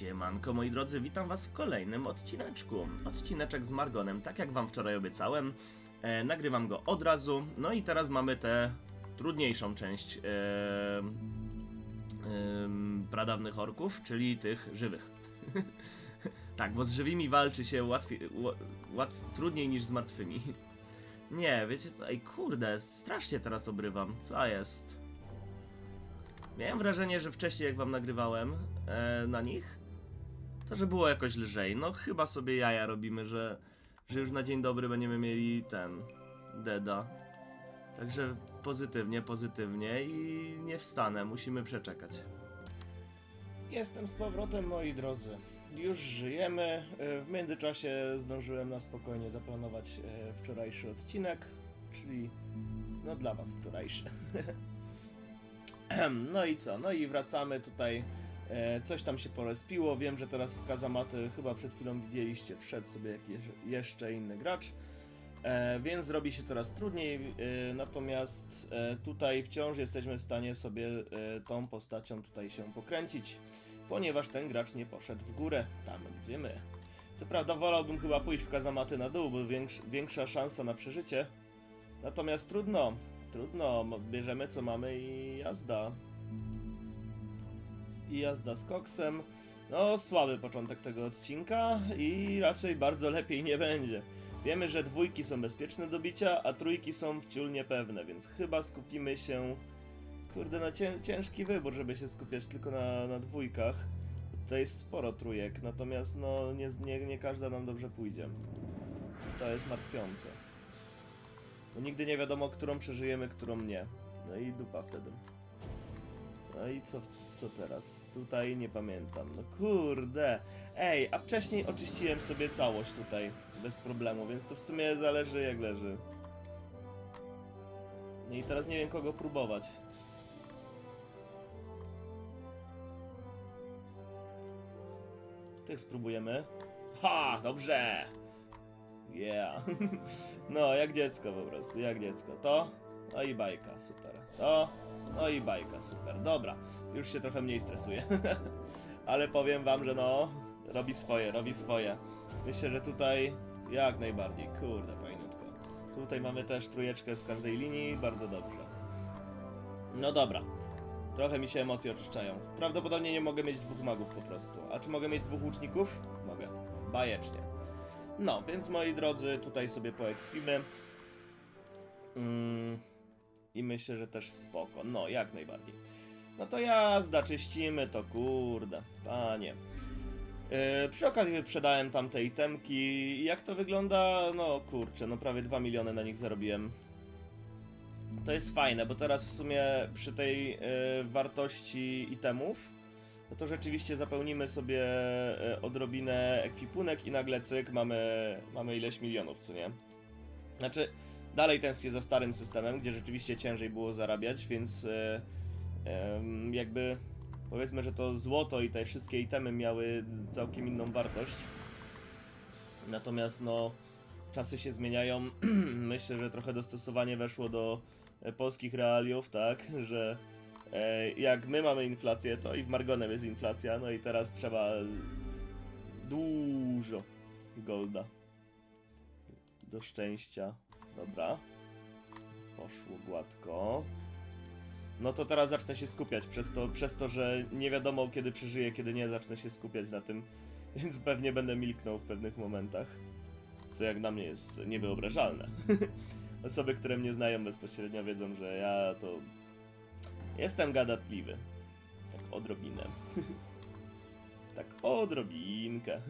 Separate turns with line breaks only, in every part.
Siemanko moi drodzy, witam was w kolejnym odcineczku. Odcineczek z Margonem, tak jak wam wczoraj obiecałem. E, nagrywam go od razu. No i teraz mamy tę trudniejszą część e, em, pradawnych orków, czyli tych żywych. tak, bo z żywymi walczy się łatwiej, ła- łatw, trudniej niż z martwymi. Nie, wiecie co, ej kurde, strasznie teraz obrywam, co jest? Miałem wrażenie, że wcześniej jak wam nagrywałem e, na nich, to że było jakoś lżej. No chyba sobie jaja robimy, że, że już na dzień dobry będziemy mieli ten Deda. Także pozytywnie, pozytywnie i nie wstanę, musimy przeczekać. Jestem z powrotem, moi drodzy. Już żyjemy. W międzyczasie zdążyłem na spokojnie zaplanować e, wczorajszy odcinek, czyli no dla was wczorajszy. No i co? No i wracamy tutaj. E, coś tam się porespiło. Wiem, że teraz w kazamaty chyba przed chwilą widzieliście, wszedł sobie jakiś jeszcze inny gracz. E, więc robi się coraz trudniej. E, natomiast tutaj wciąż jesteśmy w stanie sobie tą postacią tutaj się pokręcić, ponieważ ten gracz nie poszedł w górę, tam gdzie my. Co prawda wolałbym chyba pójść w kazamaty na dół, bo większ, większa szansa na przeżycie. Natomiast trudno, trudno, bierzemy co mamy i jazda. I jazda z koksem. No, słaby początek tego odcinka i raczej bardzo lepiej nie będzie. Wiemy, że dwójki są bezpieczne do bicia, a trójki są wciul niepewne, więc chyba skupimy się... Kurde, no cię, ciężki wybór, żeby się skupiać tylko na, na dwójkach. Tutaj jest sporo trójek, natomiast no nie, nie, nie każda nam dobrze pójdzie. To jest martwiące. Bo nigdy nie wiadomo, którą przeżyjemy, którą nie. No i dupa wtedy. No i co, co teraz? Tutaj nie pamiętam. No kurde. Ej, a wcześniej oczyściłem sobie całość tutaj. Bez problemu, więc to w sumie zależy jak leży. No i teraz nie wiem kogo próbować. Tych spróbujemy. Ha! Dobrze! Yeah. No, jak dziecko po prostu, jak dziecko. To, no i bajka, super. To, no i bajka, super. Dobra, już się trochę mniej stresuję. Ale powiem wam, że no, robi swoje, robi swoje. Myślę, że tutaj jak najbardziej, kurde, fajniutko. Tutaj mamy też trójeczkę z każdej linii, bardzo dobrze. No dobra. Trochę mi się emocje oczyszczają. Prawdopodobnie nie mogę mieć dwóch magów po prostu. A czy mogę mieć dwóch łuczników? Mogę. Bajecznie. No, więc moi drodzy, tutaj sobie poekspimy. Mm, I myślę, że też spoko. No, jak najbardziej. No to jazda, czyścimy to, kurde, panie. Yy, przy okazji wyprzedałem tamte itemki. Jak to wygląda? No kurczę, no prawie 2 miliony na nich zarobiłem. To jest fajne, bo teraz w sumie przy tej yy, wartości itemów, no to rzeczywiście zapełnimy sobie e, odrobinę ekwipunek i nagle cyk, mamy, mamy ileś milionów, co nie? Znaczy, dalej tęsknię za starym systemem, gdzie rzeczywiście ciężej było zarabiać, więc e, jakby powiedzmy, że to złoto i te wszystkie itemy miały całkiem inną wartość. Natomiast no, czasy się zmieniają. Myślę, że trochę dostosowanie weszło do e, polskich realiów, tak, że e, jak my mamy inflację, to i w Margonem jest inflacja, no i teraz trzeba dużo golda do szczęścia. Dobra. Poszło gładko. No to teraz zacznę się skupiać, przez to, przez to, że nie wiadomo kiedy przeżyję, kiedy nie, zacznę się skupiać na tym, więc pewnie będę milknął w pewnych momentach. Co jak na mnie jest niewyobrażalne. Osoby, które mnie znają bezpośrednio wiedzą, że ja to Jestem gadatliwy. Tak odrobinę. tak odrobinkę.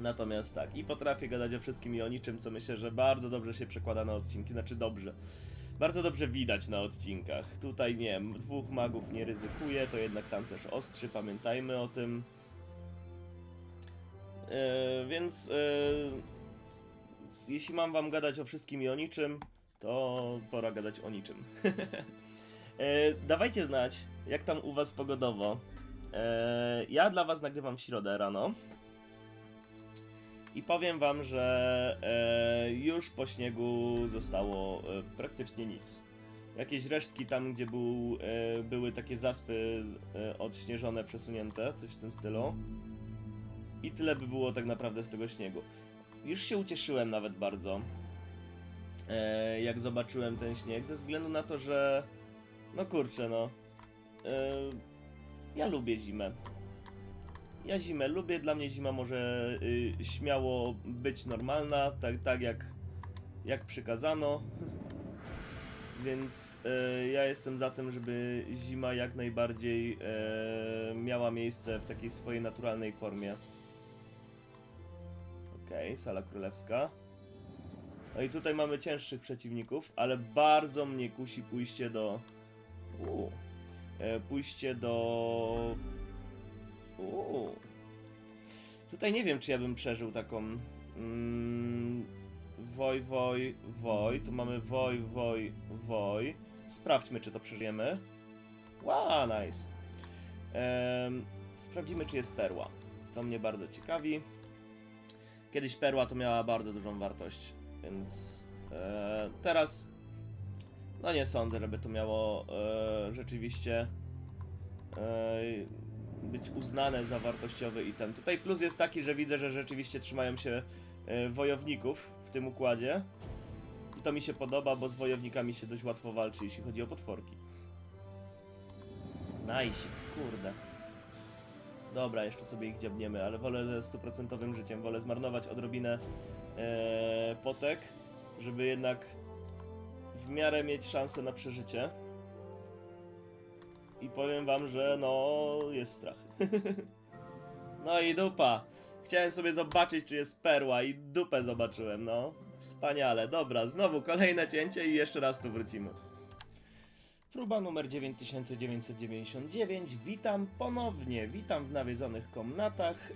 Natomiast tak, i potrafię gadać o wszystkim i o niczym, co myślę, że bardzo dobrze się przekłada na odcinki, znaczy dobrze. Bardzo dobrze widać na odcinkach. Tutaj nie dwóch magów nie ryzykuje, to jednak tancerz ostrzy, pamiętajmy o tym. Yy, więc yy, jeśli mam wam gadać o wszystkim i o niczym, to pora gadać o niczym. e, dawajcie znać, jak tam u was pogodowo. Ja dla was nagrywam w środę rano. I powiem wam, że e, już po śniegu zostało e, praktycznie nic. jakieś resztki tam, gdzie był, e, były takie zaspy e, odśnieżone, przesunięte, coś w tym stylu. I tyle by było tak naprawdę z tego śniegu. Już się ucieszyłem nawet bardzo, e, jak zobaczyłem ten śnieg, ze względu na to, że no kurczę, no. e, ja lubię zimę. Ja zimę lubię, dla mnie zima może y, śmiało być normalna, tak, tak jak, jak przykazano. Więc e, ja jestem za tym, żeby zima jak najbardziej e, miała miejsce w takiej swojej naturalnej formie. Okej, sala królewska. No i tutaj mamy cięższych przeciwników, ale bardzo mnie kusi pójście do. Uuu. E, pójście do. Uuu. Tutaj nie wiem, czy ja bym przeżył taką. Mm, woj, woj, woj. Tu mamy woj, woj, woj. Sprawdźmy, czy to przeżyjemy. Wow, nice. Em, sprawdzimy, czy jest perła. To mnie bardzo ciekawi. Kiedyś perła to miała bardzo dużą wartość, więc e, teraz no nie sądzę, żeby to miało e, rzeczywiście e, być uznane za wartościowy item. Tutaj plus jest taki, że widzę, że rzeczywiście trzymają się e, wojowników w tym układzie. I to mi się podoba, bo z wojownikami się dość łatwo walczy, jeśli chodzi o potworki. Najsik, kurde. Dobra, jeszcze sobie ich dziabniemy, ale wolę ze stuprocentowym życiem. Wolę zmarnować odrobinę e, potek, żeby jednak w miarę mieć szansę na przeżycie. I powiem wam, że no jest strach. no i dupa. Chciałem sobie zobaczyć, czy jest perła i dupę zobaczyłem, no. Wspaniale, dobra, znowu kolejne cięcie i jeszcze raz tu wrócimy. Próba numer 9999. Witam ponownie. Witam w nawiedzonych komnatach,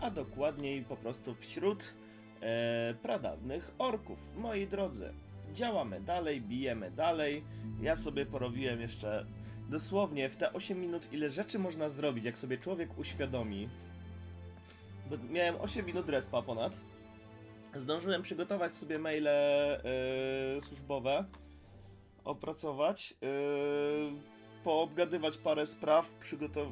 a dokładniej po prostu wśród e, pradawnych orków. Moi drodzy, działamy dalej, bijemy dalej. Ja sobie porobiłem jeszcze dosłownie w te 8 minut, ile rzeczy można zrobić, jak sobie człowiek uświadomi. Bo miałem 8 minut respa ponad. Zdążyłem przygotować sobie maile e, służbowe opracować, yy, poobgadywać parę spraw,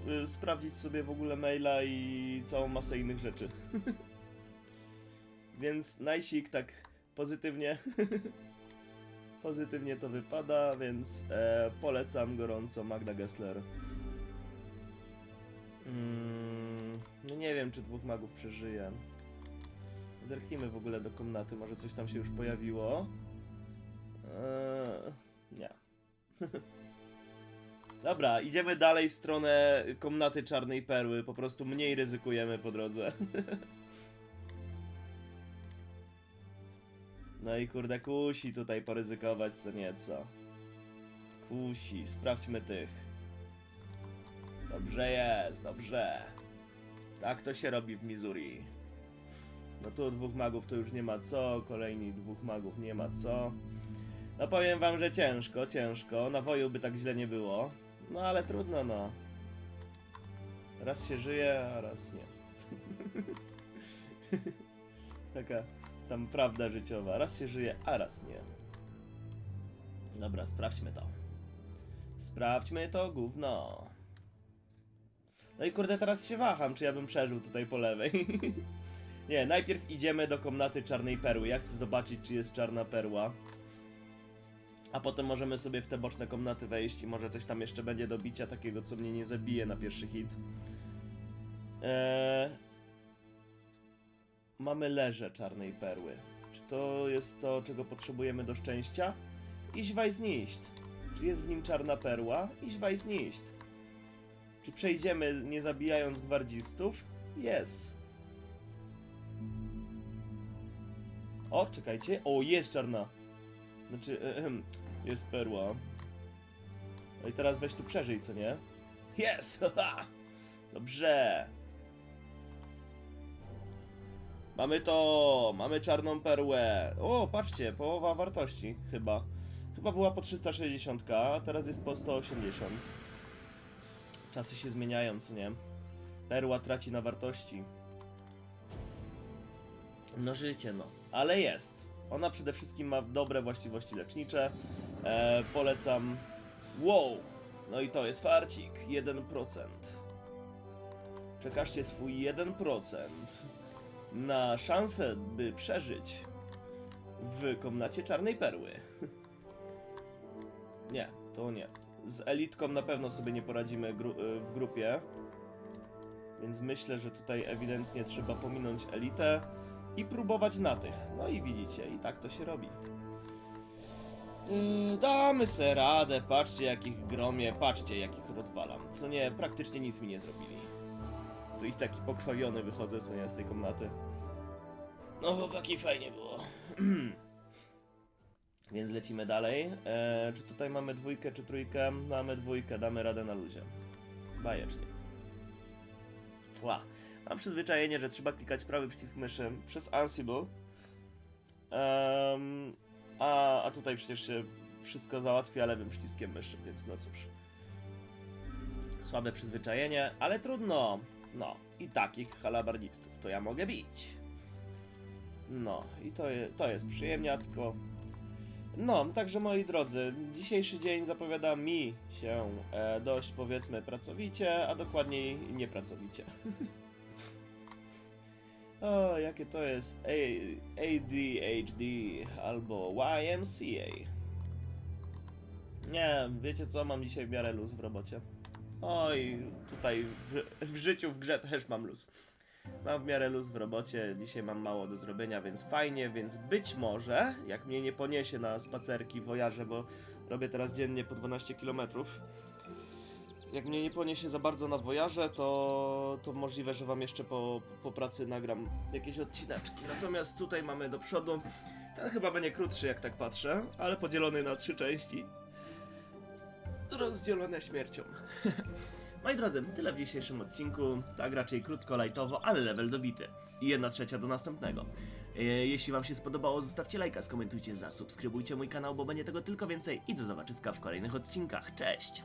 yy, sprawdzić sobie w ogóle maila i całą masę innych rzeczy. więc najsik tak pozytywnie pozytywnie to wypada, więc e, polecam gorąco Magda Gessler. Mm, no nie wiem, czy dwóch magów przeżyje. Zerknijmy w ogóle do komnaty, może coś tam się już pojawiło. Eee, nie. Dobra, idziemy dalej w stronę komnaty czarnej perły. Po prostu mniej ryzykujemy po drodze. No i kurde, kusi tutaj poryzykować co nieco. Kusi, sprawdźmy tych. Dobrze jest, dobrze. Tak to się robi w Missouri. No tu dwóch magów to już nie ma co, kolejni dwóch magów nie ma co. No powiem wam, że ciężko, ciężko. Na woju by tak źle nie było. No ale trudno, no. Raz się żyje, a raz nie. Taka tam prawda życiowa. Raz się żyje, a raz nie. Dobra, sprawdźmy to. Sprawdźmy to gówno. No i kurde, teraz się waham, czy ja bym przeżył tutaj po lewej. nie, najpierw idziemy do komnaty czarnej perły. Ja chcę zobaczyć, czy jest czarna perła. A potem możemy sobie w te boczne komnaty wejść i może coś tam jeszcze będzie do bicia takiego, co mnie nie zabije na pierwszy hit. Eee... Mamy leże czarnej perły. Czy to jest to, czego potrzebujemy do szczęścia? Iść weiß nicht. Czy jest w nim czarna perła? Iść weiß nicht. Czy przejdziemy nie zabijając gwardzistów? Jest. O, czekajcie. O, jest czarna. Znaczy, ehem, jest perła. No i teraz weź tu przeżyj, co nie? Jest! Dobrze! Mamy to! Mamy czarną perłę! O, patrzcie, połowa wartości, chyba. Chyba była po 360, a teraz jest po 180. Czasy się zmieniają, co nie? Perła traci na wartości. No życie, no. Ale jest. Ona przede wszystkim ma dobre właściwości lecznicze. E, polecam. Wow! No i to jest farcik. 1%. Przekażcie swój 1% na szansę, by przeżyć w komnacie czarnej perły. Nie, to nie. Z elitką na pewno sobie nie poradzimy gru- y, w grupie. Więc myślę, że tutaj ewidentnie trzeba pominąć elitę i próbować na tych. No i widzicie, i tak to się robi. Yy, damy se radę, patrzcie jakich gromie, patrzcie jakich rozwalam. Co nie, praktycznie nic mi nie zrobili. To ich taki pokrwawiony wychodzę, co nie, z tej komnaty. No chłopaki, fajnie było. Więc lecimy dalej. Eee, czy tutaj mamy dwójkę, czy trójkę? Mamy dwójkę, damy radę na luzie. Bajecznie. Ła. Mam przyzwyczajenie, że trzeba klikać prawy przycisk myszy przez Ansible. Em, a, a tutaj przecież się wszystko załatwia lewym przyciskiem myszy, więc no cóż. Słabe przyzwyczajenie, ale trudno. No, i takich halabardzistów to ja mogę bić. No, i to, to jest przyjemniacko. No, także moi drodzy, dzisiejszy dzień zapowiada mi się e, dość powiedzmy pracowicie, a dokładniej niepracowicie. o, jakie to jest A ADHD albo YMCA. Nie, wiecie co, mam dzisiaj w miarę luz w robocie. Oj, tutaj w, w życiu, w grze też mam luz. Mam w miarę luz w robocie, dzisiaj mam mało do zrobienia, więc fajnie, więc być może, jak mnie nie poniesie na spacerki, wojaże, bo robię teraz dziennie po 12 km, jak mnie nie poniesie za bardzo na wojaże, to, to możliwe, że wam jeszcze po, po pracy nagram jakieś odcineczki. Natomiast tutaj mamy do przodu, ten chyba będzie krótszy jak tak patrzę, ale podzielony na trzy części. Rozdzielone śmiercią. Moi drodzy, tyle w dzisiejszym odcinku. Tak raczej krótko, lajtowo, ale level dobity. I jedna trzecia do następnego. E, Jeśli wam się spodobało, zostawcie lajka, skomentujcie, zasubskrybujcie mój kanał, bo będzie tego tylko więcej i do zobaczyska w kolejnych odcinkach. Cześć!